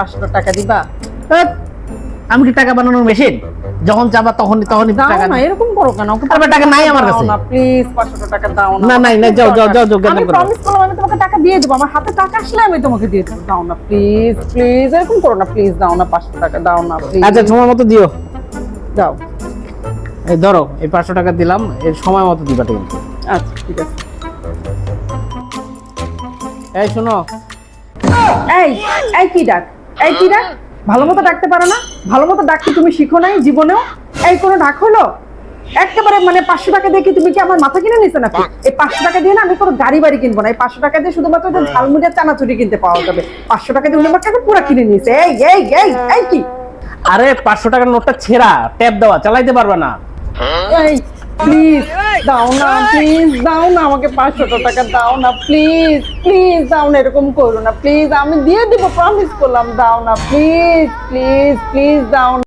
পাঁচশো টাকা দিবা? আমি কি টাকা বানানোর মেশিন যখন চাবা তখন তখনই টাকা না এরকম করো কেন? আরে টাকা নাই আমার কাছে। না প্লিজ পাঁচশো টাকা দাও না। না, নাই, নাই, যাও, যাও, যাও, যাও, আমি প্রমিস করলাম আমি তোমাকে টাকা দিয়ে দেবো। আমার হাতে টাকা আসলে আমি তোমাকে দিয়ে দেবো। দাও না প্লিজ প্লিজ এরকম করো না প্লিজ দাও না পাঁচশো টাকা দাও না প্লিজ আচ্ছা সময় মতো দিও। দাও। এই ধরো এই পাঁচশো টাকা দিলাম এর সময় মতো দিবা তুমি। আচ্ছা ঠিক আছে। এই শোনো। এই এই কি ডাক? এই কি ডাক ভালো মতো ডাকতে পারো না? ভালো মতো ডাকতে তুমি শিখো নাই জীবনেও? এই কোনো ডাক হলো? একেবারে মানে পাঁচশো টাকা দিয়ে কি তুমি কি আমার মাথা কিনে নিছো নাকি? এই পাঁচশো টাকা দিয়ে না আমি কোনো গাড়ি বাড়ি কিনবো না। এই পাঁচশো টাকা দিয়ে শুধুমাত্র ঝালমুড়িয়া চানাচুরি কিনতে পাওয়া যাবে। পাঁচশো টাকা দিয়ে আমার টাকা পুরো কিনে নিয়েছে। এই এই এই এই কি? আরে পাঁচশো টাকার নোটটা ছেঁড়া ট্যাপ দেওয়া চালাইতে পারবে না। এই প্লিজ দাও না প্লিজ দাও না আমাকে পাঁচশো টাকা দাও না প্লিজ প্লিজ দাও না এরকম করো না প্লিজ আমি দিয়ে দিব প্রমিস করলাম দাও না প্লিজ প্লিজ প্লিজ দাও না।